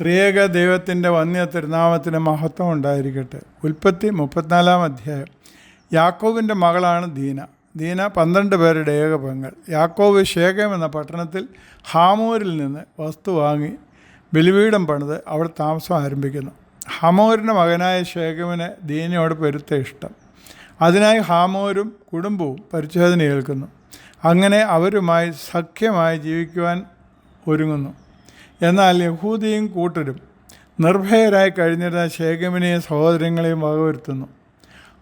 ത്രിയേക ദൈവത്തിന്റെ വന്യ തിരുനാമത്തിന് മഹത്വം ഉണ്ടായിരിക്കട്ടെ. ഉൽപ്പത്തി മുപ്പത്തിനാലാം അധ്യായം. യാക്കോബിന്റെ മകളാണ് ദീന. ദീന പന്ത്രണ്ട് പേരുടെ ഏക പെങ്ങൾ. യാക്കോബ് ശേഖം എന്ന പട്ടണത്തിൽ ഹാമൂരിൽ നിന്ന് വസ്തു വാങ്ങി ബലിപീഠം പണിത് അവിടെ താമസം ആരംഭിക്കുന്നു. ഹാമൂരിന്റെ മകനായ ശേഖമിന് ദീനയോട് പെരുത്ത ഇഷ്ടം. അതിനായി ഹാമോരും കുടുംബവും പരിശോധന ഏൽക്കുന്നു. അങ്ങനെ അവരുമായി സഖ്യമായി ജീവിക്കുവാൻ ഒരുങ്ങുന്നു. എന്നാൽ യഹൂദിയും കൂട്ടരും നിർഭയരായി കഴിഞ്ഞിരുന്ന ശേഖമിനെയും സഹോദരങ്ങളെയും വകവരുത്തുന്നു.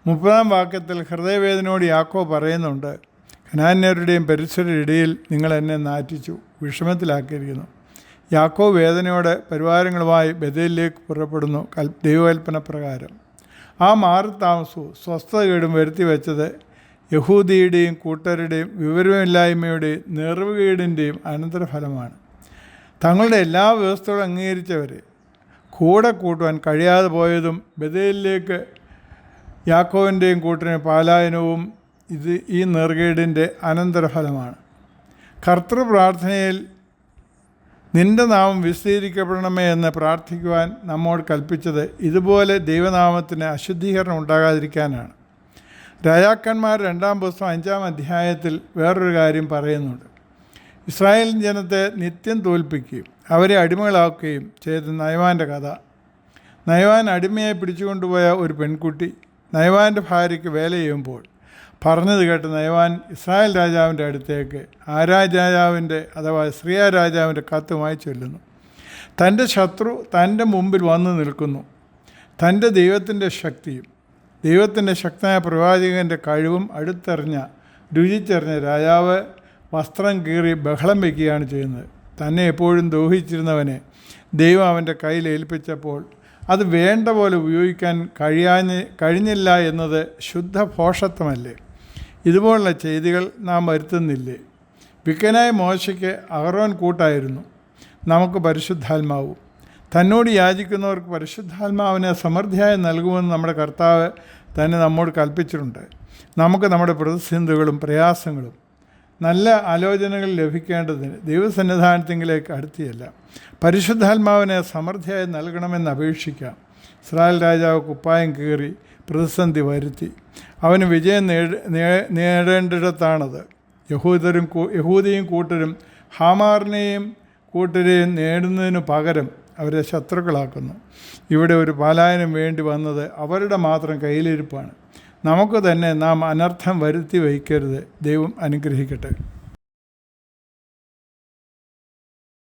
മുപ്പതാം വാക്യത്തിൽ ഹൃദയവേദനയോട് യാക്കോ പറയുന്നുണ്ട് ഖനാന്യരുടെയും പരിസരയുടെ ഇടയിൽ നിങ്ങൾ എന്നെ നാറ്റിച്ചു വിഷമത്തിലാക്കിയിരിക്കുന്നു. യാക്കോ വേദനയോടെ പരിവാരങ്ങളുമായി ബദലിലേക്ക് പുറപ്പെടുന്നു കൽ ദൈവകൽപ്പന പ്രകാരം. ആ മാറി താമസവും സ്വസ്ഥതകേടും വരുത്തി വെച്ചത് യഹൂദിയുടെയും കൂട്ടരുടെയും വിവരമില്ലായ്മയുടെയും നിറവുകേടിന്റെയും അനന്തരഫലമാണ്. തങ്ങളുടെ എല്ലാ വ്യവസ്ഥകളും അംഗീകരിച്ചവരെ കൂടെ കൂട്ടുവാൻ കഴിയാതെ പോയതും ബദലിലേക്ക് യാക്കോവിന്റെയും കൂട്ടിന് പാലായനവും ഇത് ഈ നെറുകേടിന്റെ അനന്തരഫലമാണ്. കർത്തൃ പ്രാർത്ഥനയിൽ നിന്റെ നാമം വിശദീകരിക്കപ്പെടണമേ എന്ന് പ്രാർത്ഥിക്കുവാൻ നമ്മോട് കൽപ്പിച്ചത് ഇതുപോലെ ദൈവനാമത്തിന് അശുദ്ധീകരണം ഉണ്ടാകാതിരിക്കാനാണ്. രാജാക്കന്മാർ രണ്ടാം പുസ്തകം അഞ്ചാം അധ്യായത്തിൽ വേറൊരു കാര്യം പറയുന്നുണ്ട്. ഇസ്രായേൽ ജനത്തെ നിത്യം തോൽപ്പിക്കുകയും അവരെ അടിമകളാക്കുകയും ചെയ്ത നയവാന്റെ കഥ. നയവാൻ അടിമയായി പിടിച്ചുകൊണ്ടുപോയ ഒരു പെൺകുട്ടി നയവാന്റെ ഭാര്യയ്ക്ക് വേല ചെയ്യുമ്പോൾ പറഞ്ഞത് കേട്ട് നയവാൻ ഇസ്രായേൽ രാജാവിന്റെ അടുത്തേക്ക് ആരാജ് രാജാവിന്റെ അഥവാ ശ്രീയ രാജാവിന്റെ കത്തുമായി ചൊല്ലുന്നു. തന്റെ ശത്രു തന്റെ മുമ്പിൽ വന്നു നിൽക്കുന്നു. തന്റെ ദൈവത്തിന്റെ ശക്തിയും ദൈവത്തിന്റെ ശക്തനായ പ്രവാചകന്റെ കഴിവും അടുത്തെറിഞ്ഞ രുചിച്ചെറിഞ്ഞ രാജാവ് വസ്ത്രം കീറി ബഹളം വയ്ക്കുകയാണ് ചെയ്യുന്നത്. തന്നെ എപ്പോഴും ദോഹിച്ചിരുന്നവനെ ദൈവം അവന്റെ കയ്യിൽ ഏൽപ്പിച്ചപ്പോൾ അത് വേണ്ട പോലെ ഉപയോഗിക്കാൻ കഴിയാഞ്ഞ് കഴിഞ്ഞില്ല എന്നത് ശുദ്ധ ഭോഷത്വമല്ലേ ഇതുപോലുള്ള ചെയ്തികൾ നാം വരുത്തുന്നില്ലേ? വിക്കനായ മോശയ്ക്ക് അഹറോൻ കൂട്ടായിരുന്നു. നമുക്ക് പരിശുദ്ധാത്മാവും. തന്നോട് യാചിക്കുന്നവർക്ക് പരിശുദ്ധാത്മാവിനെ സമൃദ്ധിയായി നൽകുമെന്ന് നമ്മുടെ കർത്താവ് തന്നെ നമ്മോട് കൽപ്പിച്ചിട്ടുണ്ട്. നമുക്ക് നമ്മുടെ പ്രതിസന്ധികളും പ്രയാസങ്ങളും നല്ല ആലോചനകൾ ലഭിക്കേണ്ടതിന് ദൈവസന്നിധാനത്തിങ്കിലേക്ക് അടുത്തിയല്ല. പരിശുദ്ധാത്മാവിനെ സമൃദ്ധിയായി നൽകണമെന്ന് അപേക്ഷിക്കാം. ഇസ്രായേൽ രാജാവ് കുപ്പായം കീറി പ്രതിസന്ധി വരുത്തി. അവന് വിജയം നേട നേടേണ്ടിടത്താണത്. യഹൂദരും യഹൂദിയും കൂട്ടരും ഹാമാറിനെയും കൂട്ടരെയും നേടുന്നതിനു പകരം അവരെ ശത്രുക്കളാക്കുന്നു. ഇവിടെ ഒരു പാലായനം വേണ്ടി വന്നത് അവരുടെ മാത്രം കയ്യിലിരിപ്പാണ്. നമുക്ക് തന്നെ നാം അനർത്ഥം വരുത്തി വയ്ക്കരുത്. ദൈവം അനുഗ്രഹിക്കട്ടെ.